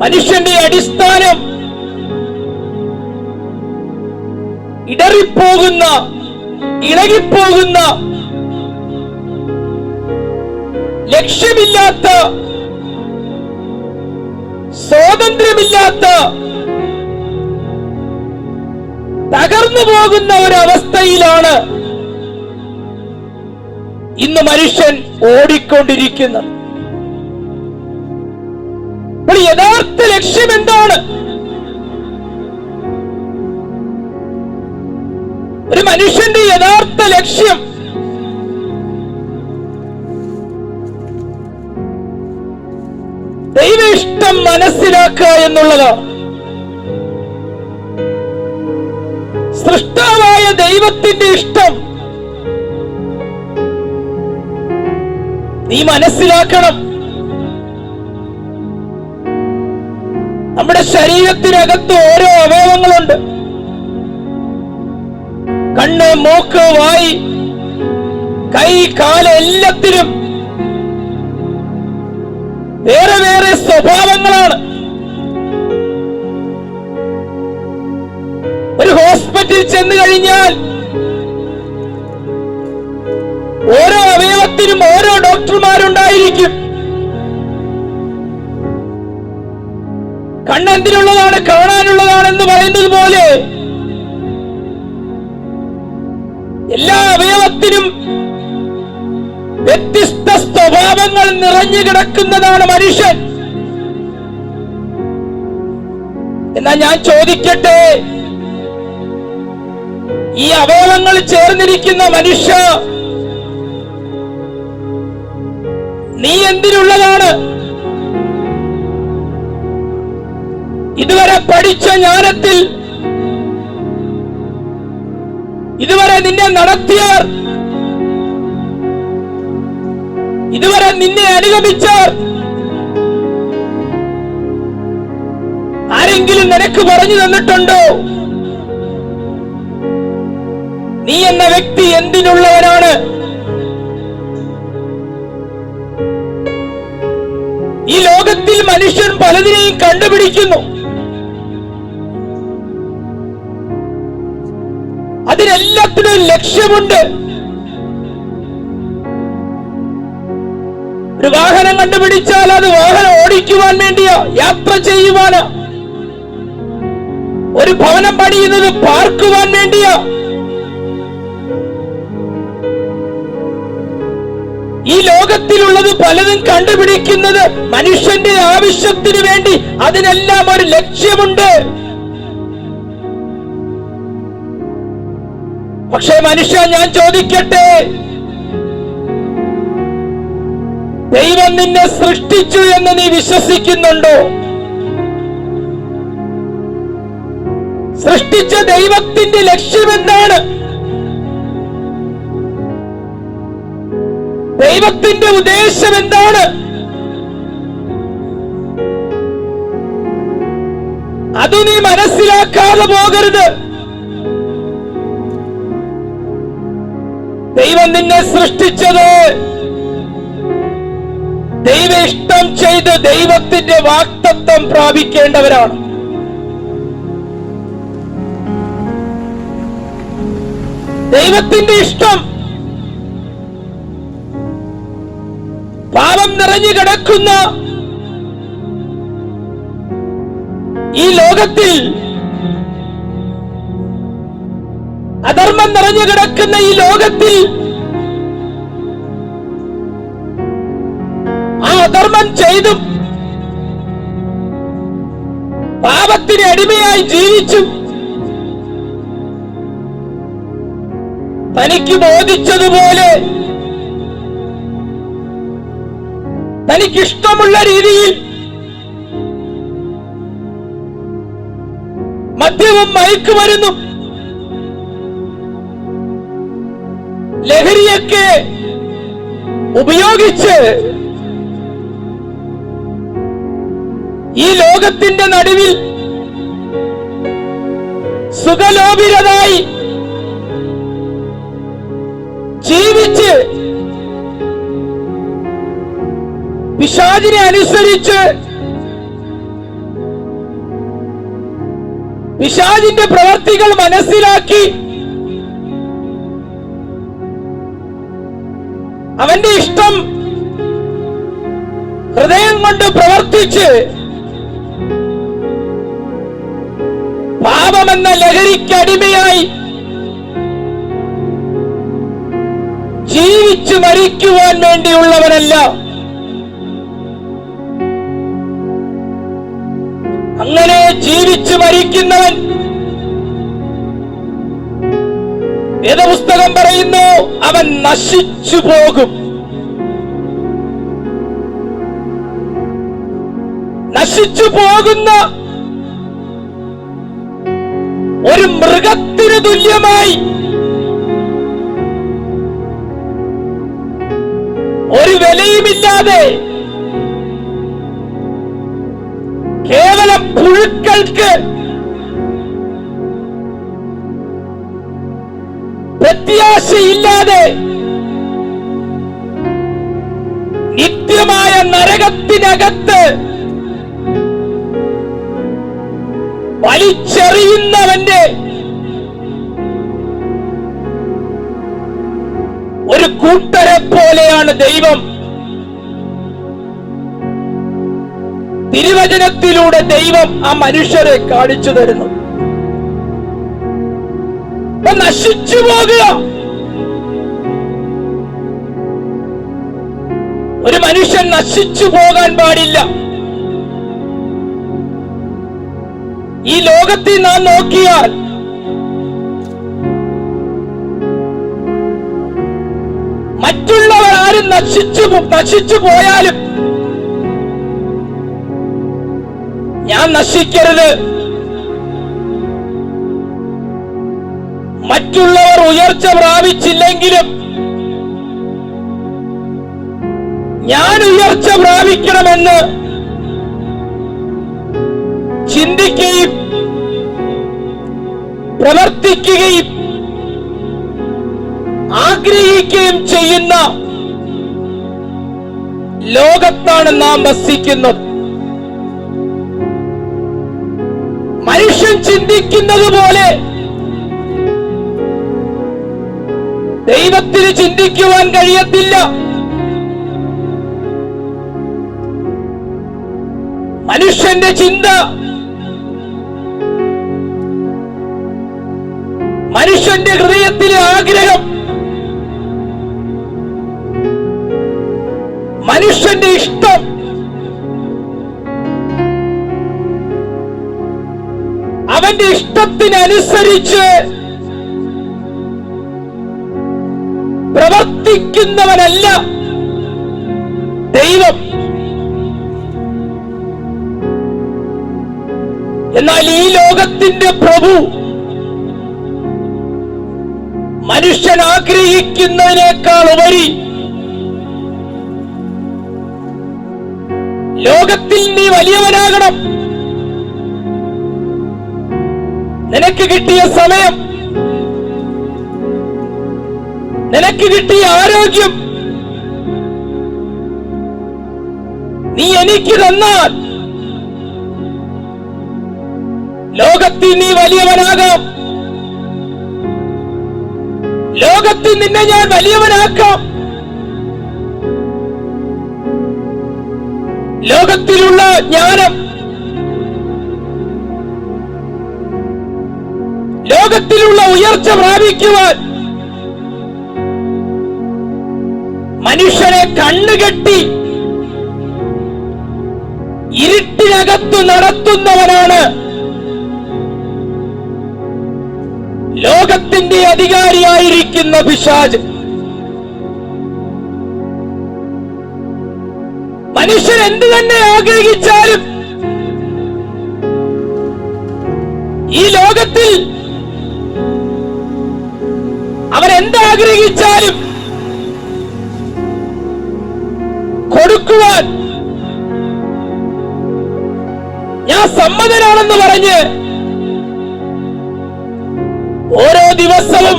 മനുഷ്യന്റെ അടിസ്ഥാനം ഇടറിപ്പോകുന്ന ഇളകിപ്പോകുന്ന ലക്ഷ്യമില്ലാത്ത സ്വാതന്ത്ര്യമില്ലാത്ത തകർന്നു പോകുന്ന ഒരവസ്ഥയിലാണ് ഇന്ന് മനുഷ്യൻ ഓടിക്കൊണ്ടിരിക്കുന്നത്. അപ്പോൾ യഥാർത്ഥ ലക്ഷ്യം എന്താണ്? ഒരു മനുഷ്യന്റെ യഥാർത്ഥ ലക്ഷ്യം. ദൈവ ഇഷ്ടം മനസ്സിലാക്കുക എന്നുള്ളതാണ് സൃഷ്ടാവായ ദൈവത്തിന്റെ ഇഷ്ടം. നീ മനസ്സിലാക്കണം. നമ്മുടെ ശരീരത്തിനകത്ത് ഓരോ അവയവങ്ങളുണ്ട്. കണ്ണ് മൂക്ക് വായി കൈ കാൽ എല്ലാത്തിനും വേറെ വേറെ സ്വഭാവങ്ങളാണ്. ഒരു ഹോസ്പിറ്റലിൽ ചെന്ന് കഴിഞ്ഞാൽ ഓരോ അവയവത്തിനും ഓരോ ഡോക്ടർമാരുണ്ടായിരിക്കും കണ്ണെന്തിനുള്ളതാണ് കാണാനുള്ളതാണെന്ന് പറയുന്നത് പോലെ എല്ലാ അവയവത്തിനും വ്യത്യസ്ത സ്വഭാവങ്ങൾ നിറഞ്ഞു കിടക്കുന്നതാണ് മനുഷ്യൻ. എന്നാ ഞാൻ ചോദിക്കട്ടെ? ഈ അവയവങ്ങൾ ചേർന്നിരിക്കുന്ന മനുഷ്യ നീ എന്തിനുള്ളതാണ്? ഇതുവരെ പഠിച്ച ജ്ഞാനത്തിൽ ഇതുവരെ നിന്നെ നടത്തിയവർ ഇതുവരെ നിന്നെ അനുഗമിച്ചവർ ആരെങ്കിലും നിനക്ക് പറഞ്ഞു തന്നിട്ടുണ്ടോ? നീ എന്ന വ്യക്തി എന്തിനുള്ളവനാണ്? ഈ ലോകത്തിൽ മനുഷ്യൻ പലതിനെയും കണ്ടുപിടിക്കുന്നു. ലക്ഷ്യമുണ്ട്. ഒരു വാഹനം കണ്ടുപിടിച്ചാൽ അത് വാഹനം ഓടിക്കുവാൻ വേണ്ടിയോ യാത്ര ചെയ്യുവാനോ. ഒരു ഭവനം പണിയുന്നത് പാർക്കുവാൻ വേണ്ടിയോ. ഈ ലോകത്തിലുള്ളത് പലതും കണ്ടുപിടിക്കുന്നത് മനുഷ്യന്റെ ആവശ്യത്തിന് വേണ്ടി അതിനെല്ലാം ഒരു ലക്ഷ്യമുണ്ട്. പക്ഷേ മനുഷ്യ ഞാൻ ചോദിക്കട്ടെ? ദൈവം നിന്നെ സൃഷ്ടിച്ചു എന്ന് നീ വിശ്വസിക്കുന്നുണ്ടോ? സൃഷ്ടിച്ച ദൈവത്തിന്റെ ലക്ഷ്യം എന്താണ്? ദൈവത്തിന്റെ ഉദ്ദേശം എന്താണ്? അത് നീ മനസ്സിലാക്കാതെ പോകരുത്. ദൈവം നിന്നെ സൃഷ്ടിച്ചത്. ദൈവ ഇഷ്ടം ചെയ്ത് ദൈവത്തിന്റെ വാക്തത്വം പ്രാപിക്കേണ്ടവരാണ്. ദൈവത്തിന്റെ ഇഷ്ടം. പാപം നിറഞ്ഞു കിടക്കുന്ന ഈ ലോകത്തിൽ അധർമ്മം നിറഞ്ഞു കിടക്കുന്ന ഈ ലോകത്തിൽ ആ അധർമ്മം ചെയ്തും പാപത്തിന് അടിമയായി ജീവിച്ചും തനിക്ക് ബോധിച്ചതുപോലെ തനിക്കിഷ്ടമുള്ള രീതിയിൽ മദ്യവും മയക്കുമരുന്നും ലഹരിയൊക്കെ ഉപയോഗിച്ച് ഈ ലോകത്തിന്റെ നടുവിൽ സുഖലോപിരതായി ജീവിച്ച് പിശാചിനെ അനുസരിച്ച് പിശാചിന്റെ പ്രവർത്തികൾ മനസ്സിലാക്കി അവന്റെ ഇഷ്ടം ഹൃദയം കൊണ്ട് പ്രവർത്തിച്ച് പാപമെന്ന ലഹരിക്ക് അടിമയായി ജീവിച്ചു മരിക്കുവാൻ വേണ്ടിയുള്ളവനല്ല. അങ്ങനെ ജീവിച്ചു മരിക്കുന്നവൻ വേദപുസ്തകം പറയുന്നു അവൻ നശിച്ചു പോകും. നശിച്ചു പോകുന്ന ഒരു മൃഗത്തിന് തുല്യമായി ഒരു വിലയുമില്ലാതെ കേവലം പുഴുക്കൾക്ക് പ്രത്യാശയില്ലാതെ നിത്യമായ നരകത്തിനകത്ത് വലിച്ചെറിയുന്നവന്റെ ഒരു കൂട്ടരെ പോലെയാണ് ദൈവം. തിരുവചനത്തിലൂടെ ദൈവം ആ മനുഷ്യരെ കാണിച്ചു തരുന്നു. നശിച്ചു പോകുക ഒരു മനുഷ്യൻ നശിച്ചു പോകാൻ പാടില്ല ഈ ലോകത്തിൽ നാം നോക്കിയാൽ മറ്റുള്ളവർ ആരും നശിച്ചു നശിച്ചു പോയാലും ഞാൻ നശിക്കരുത്. മറ്റുള്ളവർ ഉയർച്ച പ്രാപിച്ചില്ലെങ്കിലും ഞാൻ ഉയർച്ച പ്രാപിക്കണമെന്ന് ചിന്തിക്കുകയും പ്രവർത്തിക്കുകയും ആഗ്രഹിക്കുകയും ചെയ്യുന്ന ലോകത്താണ് നാം വസിക്കുന്നത്. മനുഷ്യൻ ചിന്തിക്കുന്നത് പോലെ ദൈവത്തിന് ചിന്തിക്കുവാൻ കഴിയത്തില്ല. മനുഷ്യന്റെ ചിന്ത. മനുഷ്യന്റെ ഹൃദയത്തിലെ ആഗ്രഹം. മനുഷ്യന്റെ ഇഷ്ടം. അവന്റെ ഇഷ്ടത്തിനനുസരിച്ച് പ്രവർത്തിക്കുന്നവനല്ല ദൈവം. എന്നാൽ ഈ ലോകത്തിന്റെ പ്രഭു മനുഷ്യൻ ആഗ്രഹിക്കുന്നതിനേക്കാൾ ഉപരി ലോകത്തിൽ നീ വലിയവനാകണം. നിനക്ക് കിട്ടിയ സമയം നിനക്ക് കിട്ടിയ ആരോഗ്യം. നീ എനിക്ക് തന്നാൽ ലോകത്തിൽ നീ വലിയവനാകാം. ലോകത്തിൽ നിന്നെ ഞാൻ വലിയവനാക്കാം. ലോകത്തിലുള്ള ജ്ഞാനം. ലോകത്തിലുള്ള ഉയർച്ച പ്രാപിക്കുവാൻ മനുഷ്യനെ കണ്ണുകെട്ടി ഇരുട്ടിനകത്തു നടത്തുന്നവനാണ് ലോകത്തിന്റെ അധികാരിയായിരിക്കുന്ന പിശാജ്. മനുഷ്യൻ എന്ത് തന്നെ ആഗ്രഹിച്ചാലും ഈ ലോകത്തിൽ ഞാൻ സമ്മതനാണെന്ന് പറഞ്ഞ് ഓരോ ദിവസവും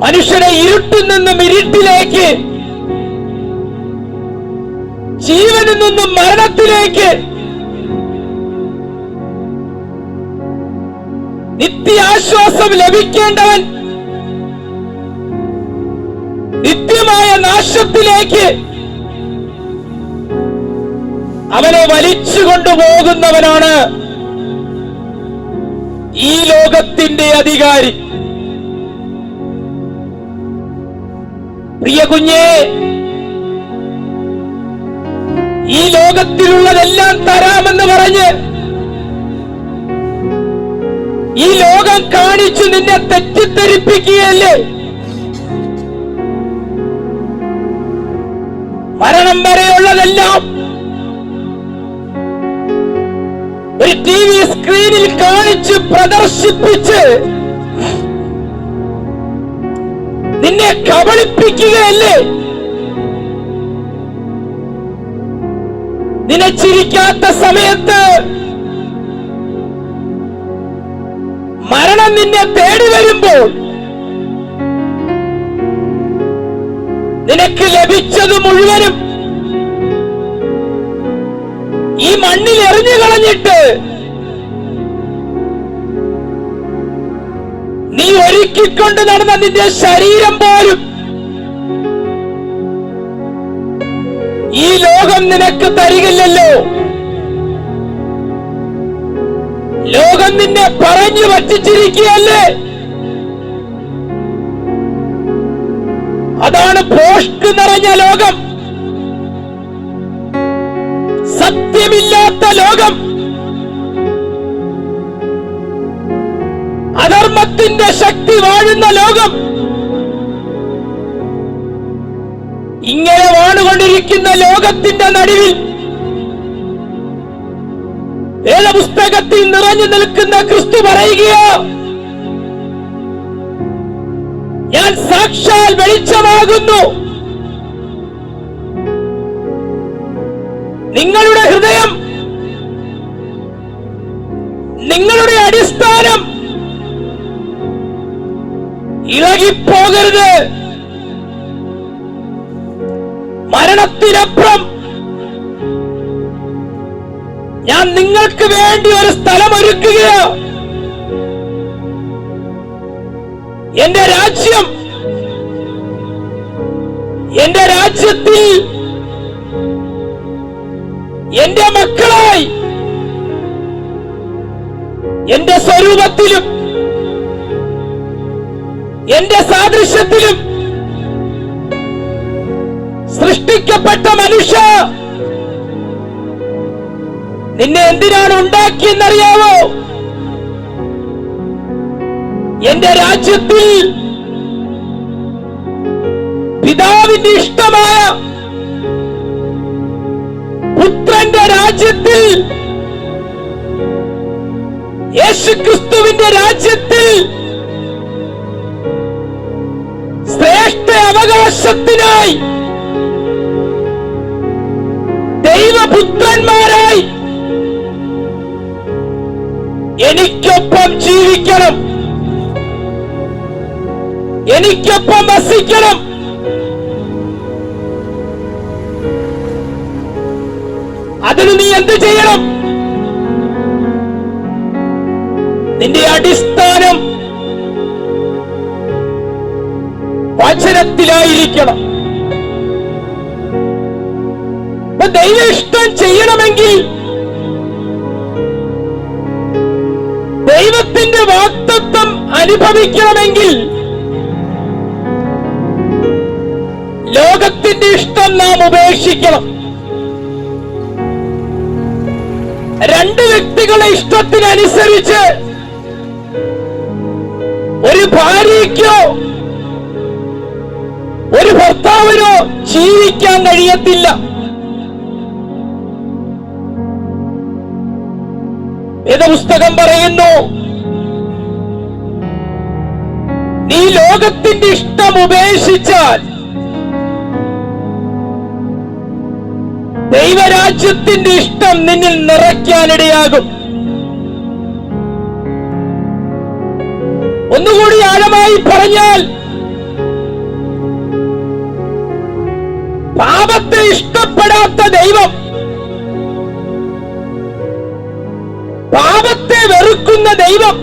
മനുഷ്യനെ ഇരുട്ടിൽ നിന്നും ഇരുട്ടിലേക്ക് ജീവനിൽ നിന്നും മരണത്തിലേക്ക് നിത്യാശ്വാസം ലഭിക്കേണ്ടവൻ നിത്യമായ നാശത്തിലേക്ക് അവനെ വലിച്ചു കൊണ്ടുപോകുന്നവനാണ് ഈ ലോകത്തിന്റെ അധികാരി. പ്രിയ കുഞ്ഞേ ഈ ലോകത്തിലുള്ളതെല്ലാം തരാമെന്ന് പറഞ്ഞ് ഈ ലോകം കാണിച്ചു നിന്നെ തെറ്റിദ്ധരിപ്പിക്കുകയല്ലേ? മരണം വരെയുള്ളതെല്ലാം ഒരു ടി വി സ്ക്രീനിൽ കാണിച്ച് പ്രദർശിപ്പിച്ച് നിന്നെ കബളിപ്പിക്കുകയല്ലേ? നിന്നെ ചിരിക്കാത്ത സമയത്ത് മരണം നിന്നെ തേടി വരുമ്പോൾ നിനക്ക് ലഭിച്ചത് മുഴുവനും മണ്ണിൽ എറിഞ്ഞു കളഞ്ഞിട്ട്. നീ ഒരുക്കിക്കൊണ്ട് നടന്ന നിന്റെ ശരീരം പോലും. ഈ ലോകം നിനക്ക് തരികില്ലല്ലോ. ലോകം നിന്നെ പറഞ്ഞു വച്ചിരിക്കുകയല്ലേ അതാണ് പോസ്റ്റ് നിറഞ്ഞ ലോകം. സത്യമില്ലാത്ത ലോകം. അധർമ്മത്തിന്റെ ശക്തി വാഴുന്ന ലോകം. ഇങ്ങനെ വാണുകൊണ്ടിരിക്കുന്ന ലോകത്തിന്റെ നടുവിൽ വേദപുസ്തകത്തിൽ നിറഞ്ഞു നിൽക്കുന്ന ക്രിസ്തു പറയുകയോ ഞാൻ സാക്ഷാൽ വെളിച്ചമാകുന്നു. നിങ്ങളുടെ ഇളകിപ്പോകരുത്. മരണത്തിനപ്പുറം ഞാൻ നിങ്ങൾക്ക് വേണ്ടി ഒരു സ്ഥലം ഒരുക്കുകയോ. എന്റെ രാജ്യം എന്റെ രാജ്യത്തിൽ എന്റെ മക്കളായി എന്റെ സ്വരൂപത്തിലും എന്റെ സാദൃശ്യത്തിലും സൃഷ്ടിക്കപ്പെട്ട മനുഷ്യ നിന്നെ എന്തിനാണ് ഉണ്ടാക്കിയെന്നറിയാവോ? എന്റെ രാജ്യത്തിൽ പിതാവിന്റെ ഇഷ്ടമായ പുത്രന്റെ രാജ്യത്തിൽ യേശുക്രിസ്തുവിന്റെ രാജ്യത്തിൽ അവകാശത്തിനായി ദൈവപുത്രന്മാരായി. എനിക്കൊപ്പം ജീവിക്കണം. എനിക്കൊപ്പം വസിക്കണം. അതിന് നീ എന്ത് ചെയ്യണം? നിന്റെ അടിസ്ഥാനം വചനത്തിലായിരിക്കണം. ദൈവ ഇഷ്ടം ചെയ്യണമെങ്കിൽ ദൈവത്തിന്റെ വാക്തത്വം അനുഭവിക്കണമെങ്കിൽ ലോകത്തിന്റെ ഇഷ്ടം നാം ഉപേക്ഷിക്കണം. രണ്ട് വ്യക്തികളെ ഇഷ്ടത്തിനനുസരിച്ച് ഒരു ഭാര്യയ്ക്കോ ഭർത്താവിനോ ജീവിക്കാൻ കഴിയത്തില്ല. വേദപുസ്തകം പറയുന്നു നീ ലോകത്തിന്റെ ഇഷ്ടം ഉപേക്ഷിച്ചാൽ ദൈവരാജ്യത്തിന്റെ ഇഷ്ടം നിന്നിൽ നിറയ്ക്കാനിടയാകും. പാപത്തെ ഇഷ്ടപ്പെടാത്ത ദൈവം. പാപത്തെ വെറുക്കുന്ന ദൈവം.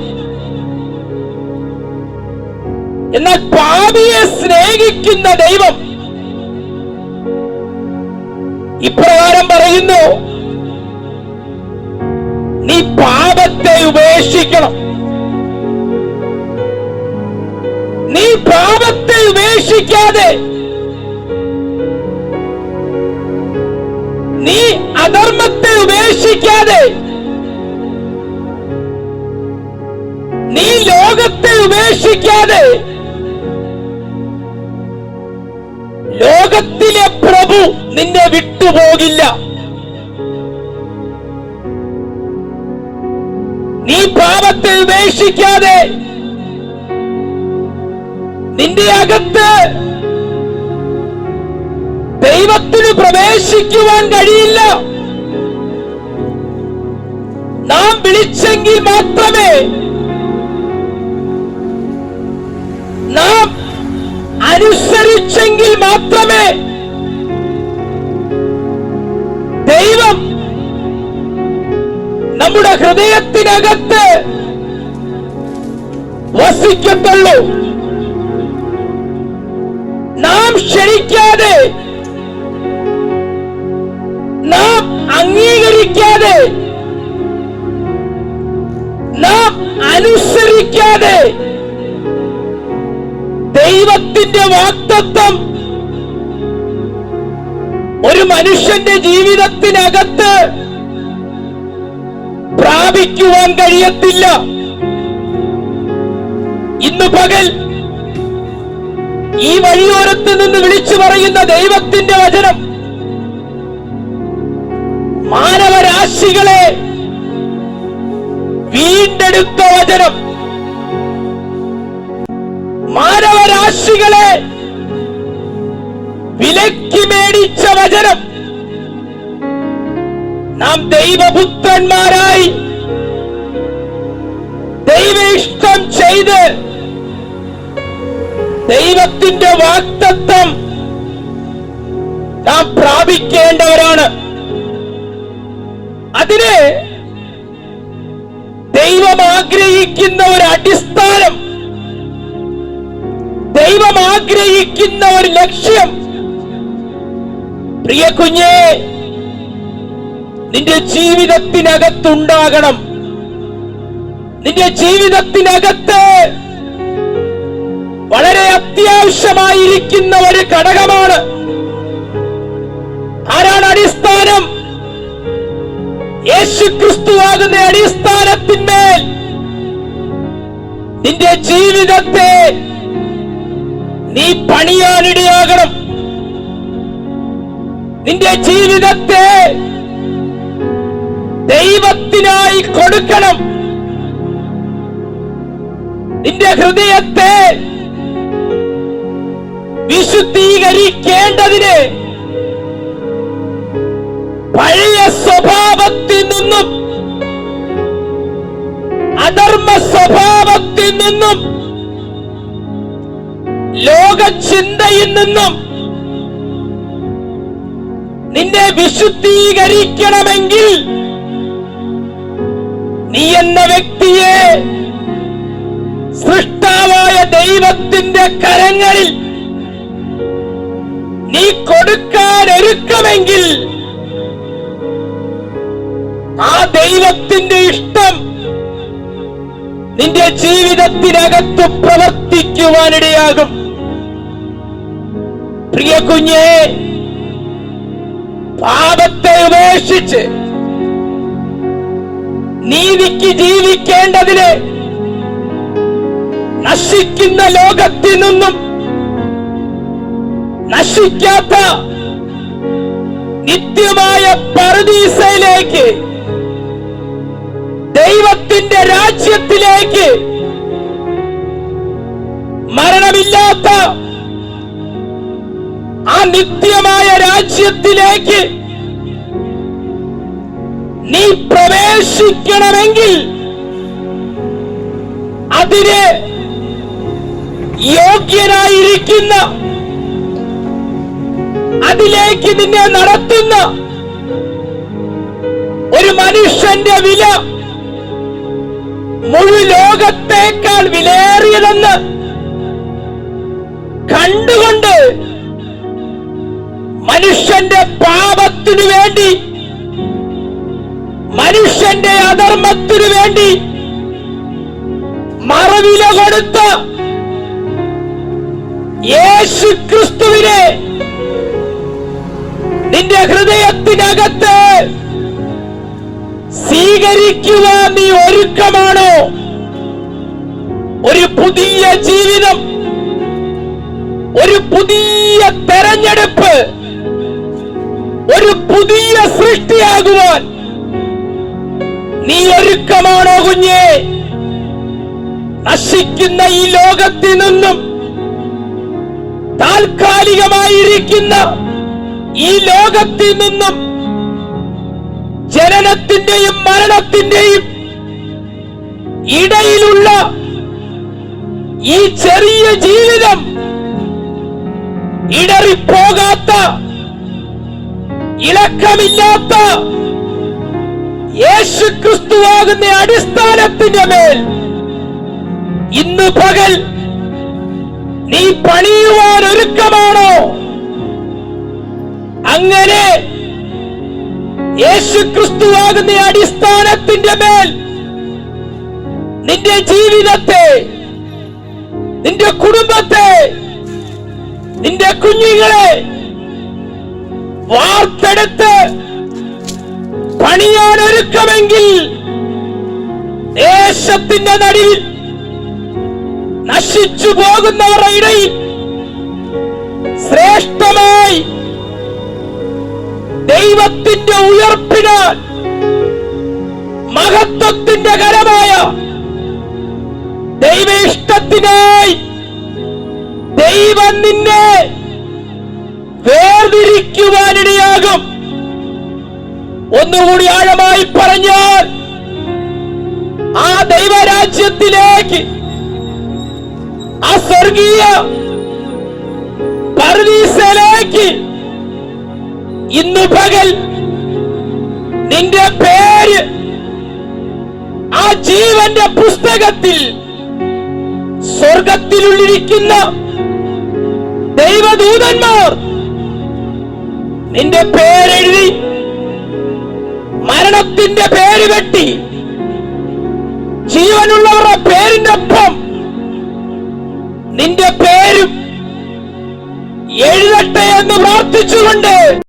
എന്നാൽ പാപിയെ സ്നേഹിക്കുന്ന ദൈവം. ഇപ്രകാരം പറയുന്നു നീ പാപത്തെ ഉപേക്ഷിക്കണം. നീ പാപത്തെ ഉപേക്ഷിക്കാതെ നീ അധർമ്മത്തെ ഉപേക്ഷിക്കാതെ നീ ലോകത്തെ ഉപേക്ഷിക്കാതെ ലോകത്തിലെ പ്രഭു നിന്നെ വിട്ടുപോകില്ല. നീ പാപത്തെ ഉപേക്ഷിക്കാതെ നിന്റെ അകത്ത് ദൈവത്തിന് പ്രവേശിക്കുവാൻ കഴിയില്ല. നാം വിളിച്ചെങ്കിൽ മാത്രമേ നാം അനുസരിച്ചെങ്കിൽ മാത്രമേ ദൈവം നമ്മുടെ ഹൃദയത്തിനകത്ത് വസിക്കത്തുള്ളൂ. നാം ക്ഷണിക്കാതെ അംഗീകരിക്കാതെ നാം അനുസരിക്കാതെ ദൈവത്തിന്റെ വാക്തത്വം ഒരു മനുഷ്യന്റെ ജീവിതത്തിനകത്ത് പ്രാപിക്കുവാൻ കഴിയത്തില്ല. ഇന്ന് പകൽ ഈ വഴിയോരത്ത് നിന്ന് വിളിച്ചു പറയുന്ന ദൈവത്തിന്റെ വചനം മാനവരാശികളെ വീണ്ടെടുത്ത വചനം. മാനവരാശികളെ വിലക്കി മേടിച്ച വചനം. നാം ദൈവപുത്രന്മാരായി ദൈവ ഇഷ്ടം ചെയ്ത് ദൈവത്തിന്റെ വാക്തത്വം നാം പ്രാപിക്കേണ്ടവരാണ്. അതിന് ദൈവം ആഗ്രഹിക്കുന്ന ഒരു അടിസ്ഥാനം ദൈവം ആഗ്രഹിക്കുന്ന ഒരു ലക്ഷ്യം. പ്രിയ കുഞ്ഞെ നിന്റെ ജീവിതത്തിനകത്തുണ്ടാകണം. നിന്റെ ജീവിതത്തിനകത്ത് വളരെ അത്യാവശ്യമായിരിക്കുന്ന ഒരു ഘടകമാണ് നിന്റെ ജീവിതത്തെ നീ പണിയാനിടയാകണം. നിന്റെ ജീവിതത്തെ ദൈവത്തിനായി കൊടുക്കണം. നിന്റെ ഹൃദയത്തെ വിശുദ്ധീകരിക്കേണ്ടതിന് പഴയ സ്വഭാവത്തിൽ നിന്നും അധർമ്മ സ്വഭാവത്തിൽ നിന്നും ലോക ചിന്തയിൽ നിന്നും നിന്നെ വിശുദ്ധീകരിക്കണമെങ്കിൽ നീ എന്ന വ്യക്തിയെ സൃഷ്ടാവായ ദൈവത്തിന്റെ കരങ്ങളിൽ നീ കൊടുക്കാൻ ഒരുക്കമെങ്കിൽ ആ ദൈവത്തിന്റെ ഇഷ്ടം നിന്റെ ജീവിതത്തിനകത്ത് പ്രവർത്തിക്കുവാനിടയാകും. പ്രിയ കുഞ്ഞെ പാപത്തെ ഉപേക്ഷിച്ച് നീതിക്ക് ജീവിക്കേണ്ടതിന് നശിക്കുന്ന ലോകത്തിൽ നിന്നും നശിക്കാത്ത നിത്യമായ പരദീസയിലേക്ക് ദൈവത്തിന്റെ രാജ്യത്തിലേക്ക് മരണമില്ലാത്ത ആ നിത്യമായ രാജ്യത്തിലേക്ക് നീ പ്രവേശിക്കണമെങ്കിൽ അതിന് യോഗ്യനായിരിക്കുന്ന അതിലേക്ക് നിന്നെ നടത്തുന്ന ഒരു മനുഷ്യന്റെ വില മുഴു ലോകത്തേക്കാൾ വിലയേറിയതെന്ന് കണ്ടുകൊണ്ട് മനുഷ്യന്റെ പാപത്തിനു വേണ്ടി മനുഷ്യന്റെ അധർമ്മത്തിനു വേണ്ടി മറവില കൊടുത്ത യേശു ക്രിസ്തുവിനെ നിന്റെ ഹൃദയത്തിനകത്ത് സ്വീകരിക്കുവാൻ നീ ഒരുക്കമാണോ? ഒരു പുതിയ ജീവിതം ഒരു പുതിയ തെരഞ്ഞെടുപ്പ് ഒരു പുതിയ സൃഷ്ടിയാകുവാൻ നീ ഒരുക്കമാണോ കുഞ്ഞേ? നശിക്കുന്ന ഈ ലോകത്തിൽ നിന്നും താൽക്കാലികമായിരിക്കുന്ന ഈ ലോകത്തിൽ നിന്നും ജനനത്തിന്റെയും മരണത്തിന്റെയും ഇടയിലുള്ള ഈ ചെറിയ ജീവിതം ഇടറിപ്പോകാത്ത ഇളക്കമില്ലാത്ത യേശു ക്രിസ്തുവാകുന്ന അടിസ്ഥാനത്തിന്റെ മേൽ ഇന്ന് പകൽ നീ പണിയുവാൻ ഒരുക്കമാണോ? അങ്ങനെ യേശു ക്രിസ്തുവാകുന്ന അടിസ്ഥാനത്തിന്റെ മേൽ നിന്റെ ജീവിതത്തെ നിന്റെ കുടുംബത്തെ നിന്റെ കുഞ്ഞുങ്ങളെ വാർത്തെടുത്ത് പണിയാൻ ഒരുക്കമെങ്കിൽ ദേശത്തിന്റെ നടുവിൽ നശിച്ചു പോകുന്നവരുടെ ഇടയിൽ ശ്രേഷ്ഠമായി ദൈവത്തിന്റെ ഉയർപ്പിനാൽ മഹത്വത്തിന്റെ കരമായ ദൈവ ഇഷ്ടത്തിനായി ദൈവം നിന്നെ വേർതിരിക്കുവാനിടയാകും. ഒന്നുകൂടി ആഴമായി പറഞ്ഞാൽ ആ ദൈവരാജ്യത്തിലേക്ക് ആ സ്വർഗീയ ഇന്ന് പകൽ നിന്റെ പേര് ആ ജീവന്റെ പുസ്തകത്തിൽ സ്വർഗത്തിലുള്ളിരിക്കുന്ന ദൈവദൂതന്മാർ നിന്റെ പേരെഴുതി മരണത്തിന്റെ പേര് വെട്ടി ജീവനുള്ളവരുടെ പേരിന്റെ ഒപ്പം നിന്റെ പേരും എഴുതട്ടെ എന്ന് പ്രാർത്ഥിച്ചുകൊണ്ട്